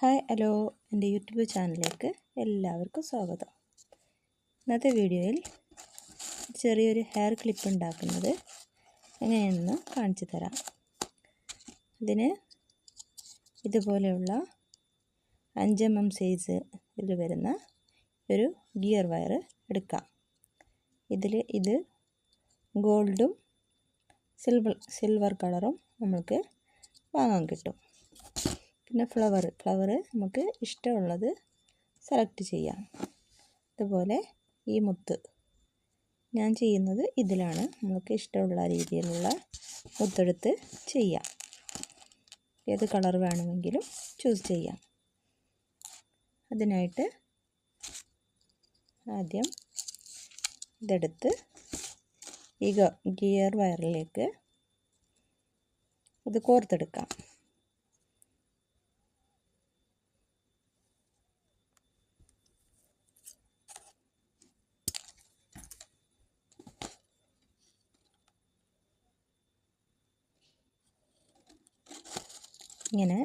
Hi hello എന്റെ YouTube ചാനലിലേക്ക് എല്ലാവർക്കും സ്വാഗതം. ഇന്നത്തെ വീഡിയോയിൽ ചെറിയൊരു ഹെയർ ക്ലിപ്പ് ഉണ്ടാക്കുന്നത് എങ്ങനെയെന്ന് കാണിച്ചു തരാം. ഇതിന് ഇതുപോലെയുള്ള അഞ്ച് എം സൈസ് ഇതിൽ വരുന്ന ഒരു ഗിയർ വയർ എടുക്കാം. ഇതിൽ ഇത് ഗോൾഡും സിൽവർ സിൽവർ കളറും നമുക്ക് വാങ്ങാൻ കിട്ടും. പിന്നെ ഫ്ലവർ ഫ്ലവർ നമുക്ക് ഇഷ്ടമുള്ളത് സെലക്ട് ചെയ്യാം. അതുപോലെ ഈ മുത്ത്. ഞാൻ ചെയ്യുന്നത് ഇതിലാണ്. നമുക്ക് ഇഷ്ടമുള്ള രീതിയിലുള്ള മുത്തെടുത്ത് ചെയ്യാം. ഏത് കളർ വേണമെങ്കിലും ചൂസ് ചെയ്യാം. അതിനായിട്ട് ആദ്യം ഇതെടുത്ത് ഈ ഗിയർ വയറിലേക്ക് ഇത് കോർത്തെടുക്കാം. ഇങ്ങനെ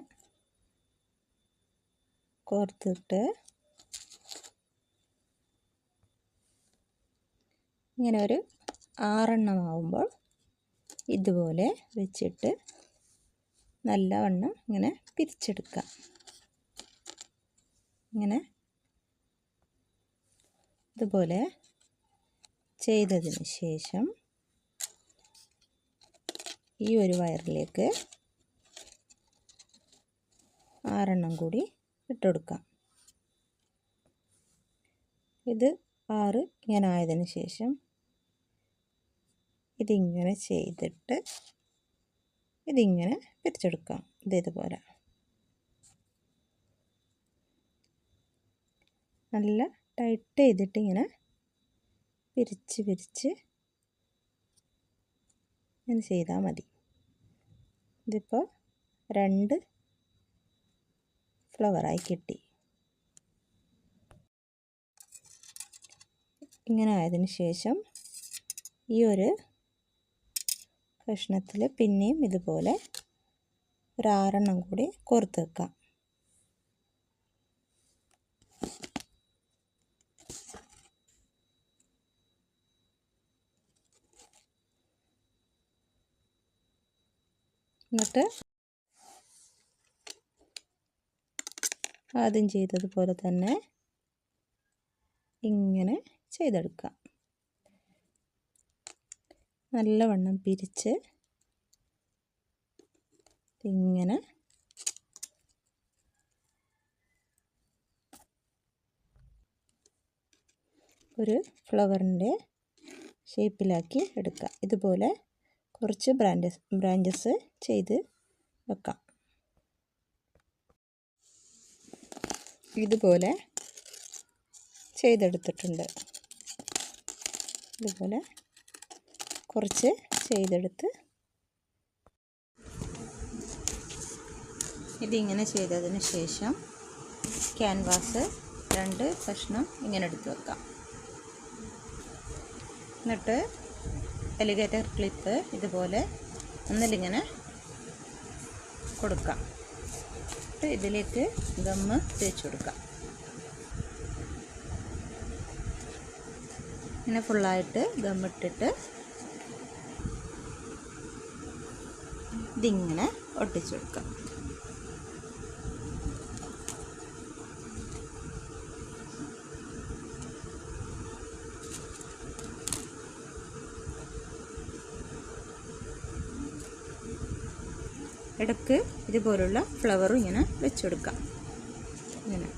കോർത്തിട്ട് ഇങ്ങനെ ഒരു ആറെണ്ണമാവുമ്പോൾ ഇതുപോലെ വെച്ചിട്ട് നല്ലവണ്ണം ഇങ്ങനെ പിരിച്ചെടുക്കാം ഇങ്ങനെ ഇതുപോലെ ചെയ്തതിന് ശേഷം ഈ ഒരു വയറിലേക്ക് ആറെണ്ണം കൂടി ഇട്ടുകൊടുക്കാം ഇത് ആറ് ഇങ്ങനെ ആയതിനു ശേഷം ഇതിങ്ങനെ ചെയ്തിട്ട് ഇതിങ്ങനെ പിരിച്ചെടുക്കാം. ഇതുപോലെ. നല്ല ടൈറ്റ് ചെയ്തിട്ട് ഇങ്ങനെ പിരിച്ച് പിരിച്ച് ഇങ്ങനെ ചെയ്താൽ മതി. ഇതിപ്പോൾ രണ്ട് ഫ്ലവറായി കിട്ടി. ഇങ്ങനെ ആയതിനു ശേഷം ഈ ഒരു കഷ്ണത്തിൽ പിന്നെയും ഇതുപോലെ ഒരു ആറെണ്ണം കൂടി കോർത്ത് വെക്കാം. എന്നിട്ട് ആദ്യം ചെയ്തതുപോലെ തന്നെ ഇങ്ങനെ ചെയ്തെടുക്കാം നല്ലവണ്ണം പിരിച്ച് ഇങ്ങനെ ഒരു ഫ്ലവറിന്റെ ഷേപ്പിലാക്കി എടുക്കാം ഇതുപോലെ കുറച്ച് ബ്രാഞ്ചസ് ബ്രാഞ്ചസ് ചെയ്ത് വെക്കാം. ഇതുപോലെ ചെയ്തെടുത്തിട്ടുണ്ട്. ഇതുപോലെ കുറച്ച് ചെയ്തെടുത്ത് ഇതിങ്ങനെ ചെയ്തതിന് ശേഷം ക്യാൻവാസ് രണ്ട് കഷ്ണം ഇങ്ങനെ എടുത്ത് വെക്കാം. എന്നിട്ട് എലിഗേറ്റർ ക്ലിപ്പ് ഇതുപോലെ ഒന്നിലിങ്ങനെ കൊടുക്കാം. എന്നിട്ട് ഇതിലേക്ക് ഗമ്മ് തേച്ച് കൊടുക്കാം. ഇങ്ങനെ ഫുള്ളായിട്ട് ഗമ്മിട്ടിട്ട് ഇതിങ്ങനെ ഒട്ടിച്ചു കൊടുക്കാം. ഇടയ്ക്ക് ഇതുപോലുള്ള ഫ്ലവറും ഇങ്ങനെ വെച്ചെടുക്കാം. ഇങ്ങനെ.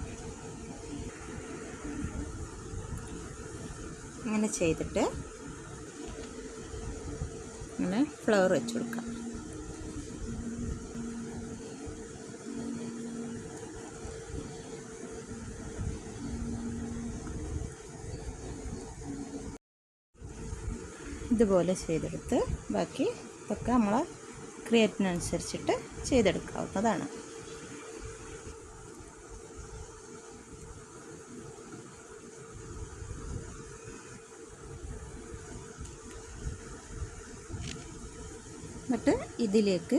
ഇങ്ങനെ ചെയ്തിട്ട് ഇങ്ങനെ ഫ്ലവർ വെച്ച് കൊടുക്കാം ഇതുപോലെ ചെയ്തെടുത്ത് ബാക്കി ഇതൊക്കെ നമ്മളെ ക്രിയേറ്റിനനുസരിച്ചിട്ട് ചെയ്തെടുക്കാവുന്നതാണ്. എന്നിട്ട് ഇതിലേക്ക്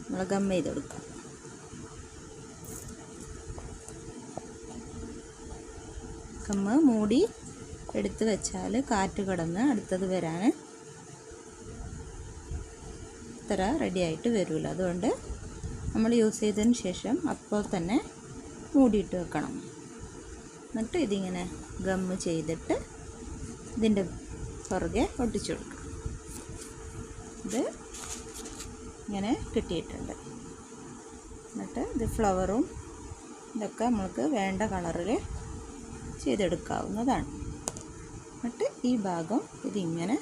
നമ്മൾ ഗം ചെയ്തെടുക്കാം. കമ്മ മൂടി എടുത്തു വെച്ചാൽ കാറ്റ് കടന്ന് അടുത്തത് വരാൻ ഇത്ര റെഡി ആയിട്ട് വരില്ല അതുകൊണ്ട് നമ്മൾ യൂസ് ചെയ്തതിന് ശേഷം അപ്പോൾ തന്നെ മൂടിയിട്ട് വെക്കണം. എന്നിട്ട് ഇതിങ്ങനെ ഗമ്മ് ചെയ്തിട്ട് ഇതിന്റെ പുറകെ ഒട്ടിച്ചു കൊടുക്കണം. ഇത് ഇങ്ങനെ കിട്ടിയിട്ടുണ്ട്. എന്നിട്ട് ഇത് ഫ്ലവറും ഇതൊക്കെ നമ്മൾക്ക് വേണ്ട കളറിൽ ചെയ്തെടുക്കാവുന്നതാണ്. എന്നിട്ട് ഈ ഭാഗം ഇതിങ്ങനെ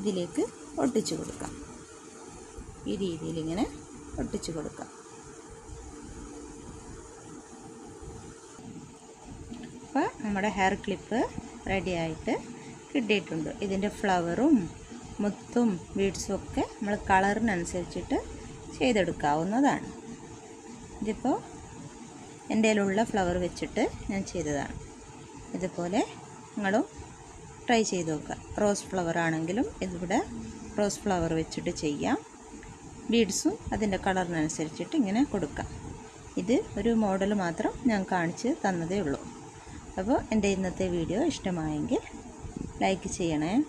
ഇതിലേക്ക് ഒട്ടിച്ചു കൊടുക്കാം. ഈ രീതിയിൽ ഇങ്ങനെ ഒട്ടിച്ചു കൊടുക്കാം. അപ്പോൾ നമ്മുടെ ഹെയർ ക്ലിപ്പ് റെഡി ആയിട്ട് കിട്ടിയിട്ടുണ്ട്. ഇതിന്റെ ഫ്ലവറും മുത്തും ബീഡ്സും ഒക്കെ നമ്മൾ കളറിനനുസരിച്ചിട്ട് ചെയ്തെടുക്കാവുന്നതാണ്. ഇതിപ്പോൾ എന്റെ കയ്യിലുള്ള ഫ്ലവർ വെച്ചിട്ട് ഞാൻ ചെയ്തതാണ്. ഇതുപോലെ നിങ്ങളും ട്രൈ ചെയ്ത് നോക്കുക. റോസ് ഫ്ലവർ ആണെങ്കിലും ഇതിവിടെ റോസ് ഫ്ലവർ വെച്ചിട്ട് ചെയ്യാം. ബീഡ്സും അതിന്റെ കളറിനനുസരിച്ചിട്ട് ഇങ്ങനെ കൊടുക്കാം. ഇത് ഒരു മോഡൽ മാത്രം ഞാൻ കാണിച്ച് തന്നതേ ഉള്ളൂ. അപ്പോൾ എന്റെ ഇന്നത്തെ വീഡിയോ ഇഷ്ടമായെങ്കിൽ ലൈക്ക് ചെയ്യണേ.